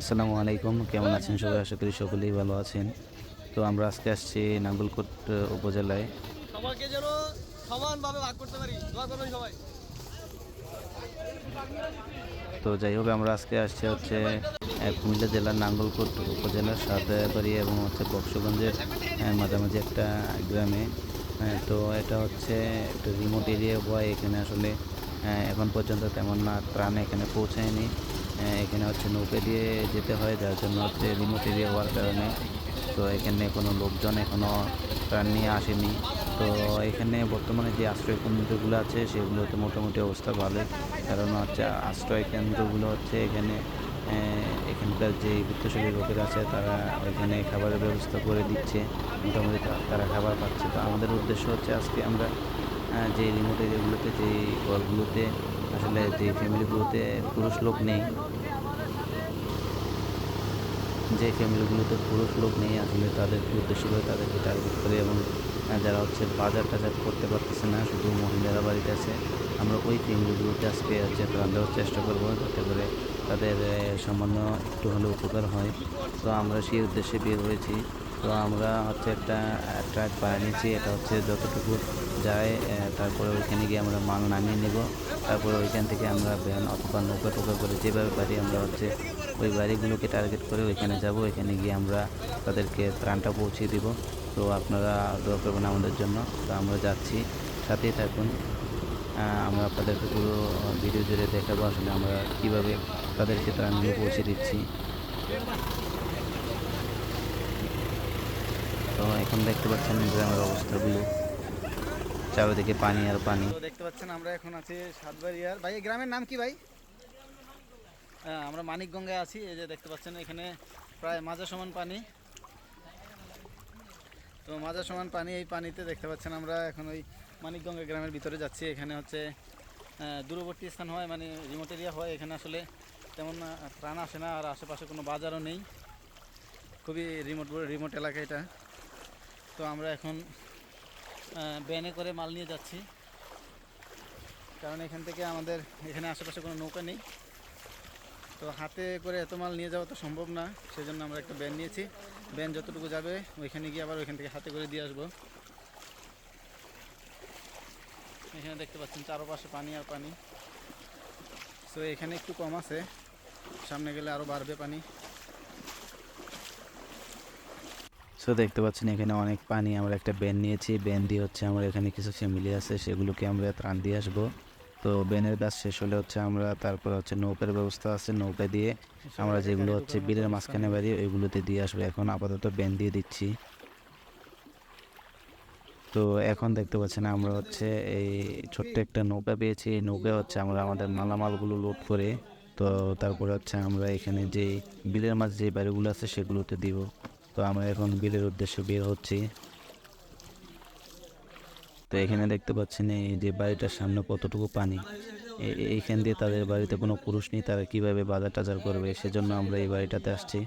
আসসালামু আলাইকুম কেমন আছেন সবাই? আশা করি সকলেই ভালো আছেন। তো আমরা আজকে আসছি নাঙ্গলকোট উপজেলায়। সবাইকে যেন সমানভাবে ভাগ করতে পারি। দোয়া করবেন সবাই। তো যাই হোক আমরা আজকে আসছি হচ্ছে কুমিল্লা জেলার নাঙ্গলকোট উপজেলার সাদাবাড়ি এবং হচ্ছে বক্সগঞ্জের মাঝামাঝি একটা গ্রামে। তো এটা হচ্ছে একটা রিমোট এরিয়া হওয়ায় এখানে আসলে এখন পর্যন্ত তেমন না ত্রাণ এখানে পৌঁছায়নি। এখানে হচ্ছে নৌকা দিয়ে যেতে হয়, যার জন্য হচ্ছে রিমোট এরিয়া হওয়ার কারণে। তো এখানে কোনো লোকজন এখনও ত্রাণ নিয়ে আসেনি। তো এখানে বর্তমানে যে আশ্রয় কেন্দ্রগুলো আছে, সেগুলোতে মোটামুটি অবস্থা ভালো কারণ হচ্ছে আশ্রয় কেন্দ্রগুলো হচ্ছে এখানে এখানকার যে বৃত্তশালী লোকেরা আছে, তারা এখানে খাবারের ব্যবস্থা করে দিচ্ছে। মোটামুটি তারা খাবার পাচ্ছে। তো আমাদের উদ্দেশ্য হচ্ছে আজকে আমরা যে রিমোট এরিয়াগুলোতে যে ঘরগুলোতে আসলে যে ফ্যামিলিগুলোতে পুরুষ লোক নেই, যে ফ্যামিলিগুলোতে পুরুষ লোক নেই, আসলে তাদেরকে উদ্দেশ্য করে তাদেরকে টার্গেট করে এবং যারা হচ্ছে বাজার টাজার করতে পারতেছে না, শুধু মহিলারা বাড়িতে আছে, আমরা ওই ফ্যামিলিগুলোতে আজকে হচ্ছে ত্রাণ দেওয়ার চেষ্টা করব যাতে করে তাদের সামান্য একটু হলেও উপকার হয়। তো আমরা সেই উদ্দেশ্যে বের হয়েছি। তো আমরা হচ্ছে একটা ট্রাক বানিয়ে নিয়েছি। এটা হচ্ছে যতটুকু যায় তারপরে ওইখানে গিয়ে আমরা মাল নামিয়ে নেব। তারপরে ওইখান থেকে আমরা ভ্যান অথবা নৌকা টোকা করে যেভাবে পারি আমরা হচ্ছে ওই বাড়িগুলোকে টার্গেট করে ওইখানে যাব। ওইখানে গিয়ে আমরা তাদেরকে ত্রাণটা পৌঁছে দিব। তো আপনারা দোয়া করবেন আমাদের জন্য। তো আমরা যাচ্ছি। সাথেই থাকুন। আমরা আপনাদেরকে পুরো ভিডিও জুড়ে দেখাবো আসলে আমরা কীভাবে তাদেরকে ত্রাণগুলো পৌঁছে দিচ্ছি। তো এখন দেখতে পাচ্ছেন গ্রামের অবস্থাগুলো। চারিদিকে পানি আর পানি। দেখতে পাচ্ছেন আমরা এখন আছি সাতবাড়িয়ার। ভাই গ্রামের নাম কি ভাই? হ্যাঁ আমরা মানিকগঙ্গায় আছি। এই যে দেখতে পাচ্ছেন এখানে প্রায় মাজা সমান পানি। তো মাজা সমান পানি, এই পানিতে দেখতে পাচ্ছেন আমরা এখন ওই মানিকগঙ্গা গ্রামের ভিতরে যাচ্ছি। এখানে হচ্ছে দূরবর্তী স্থান হয় মানে রিমোট এরিয়া হয়। এখানে আসলে তেমন প্রাণ আসে না, আর আশেপাশে কোনো বাজারও নেই। খুবই রিমোট রিমোট এলাকা এটা। তো আমরা এখন ব্যানে করে মাল নিয়ে যাচ্ছি। কারণ এখান থেকে আমাদের এখানে আশেপাশে কোনো নৌকা নেই। তো হাতে করে এত মাল নিয়ে যাওয়া তো সম্ভব না, সেজন্য আমরা একটা ব্যান নিয়েছি। ব্যান যতটুকু যাবে, ওইখানে গিয়ে আবার ওইখান থেকে হাতে করে দিয়ে আসব। এখানে দেখতে পাচ্ছেন চারপাশে পানি আর পানি। তো এখানে একটু কম আছে, সামনে গেলে আরও বাড়বে পানি। সো দেখতে পাচ্ছেন এখানে অনেক পানি, আমরা একটা ব্যান নিয়েছি। ব্যান দিয়ে হচ্ছে আমরা এখানে কিছু ফ্যামিলি আছে, সেগুলোকে আমরা ত্রাণ দিয়ে আসব। তো ব্যানের কাজ শেষ হলে হচ্ছে আমরা তারপর হচ্ছে নৌকার ব্যবস্থা আছে, নৌকা দিয়ে আমরা যেগুলো হচ্ছে বিলের মাঝখানে বাড়ি, ওইগুলোতে দিয়ে আসব। এখন আপাতত ব্যান দিয়ে দিচ্ছি। তো এখন দেখতে পাচ্ছেন আমরা হচ্ছে এই ছোট্ট একটা নৌকা পেয়েছি। এই নৌকা হচ্ছে আমরা আমাদের মালামালগুলো লোড করে, তো তারপরে হচ্ছে আমরা এখানে যে বিলের মাছ যে বাড়িগুলো আছে সেগুলোতে দিব। তো আমরা এখন বিলের উদ্দেশ্যে বের হচ্ছি। তো এখানে দেখতে পাচ্ছেন এই যে বাড়িটার সামনে কতটুকু পানি। এইখান দিয়ে তাদের বাড়িতে কোনো পুরুষ নেই, তারা কীভাবে বাজার টাজার করবে, সেজন্য আমরা এই বাড়িটাতে আসছি।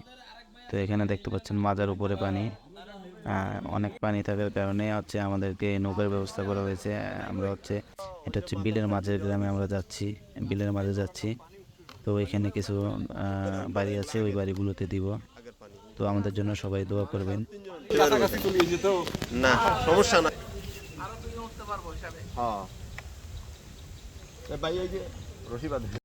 তো এখানে দেখতে পাচ্ছেন মাজার উপরে পানি। অনেক পানি থাকার কারণে হচ্ছে আমাদেরকে নৌকার ব্যবস্থা করা হয়েছে। আমরা হচ্ছে, এটা হচ্ছে বিলের মাঝের গ্রামে আমরা যাচ্ছি, বিলের মাঝে যাচ্ছি। তো এখানে কিছু বাড়ি আছে, ওই বাড়িগুলোতে দিব। তো আমাদের জন্য সবাই দোয়া করবেন। না সমস্যা না। হ্যাঁ। ভাই যে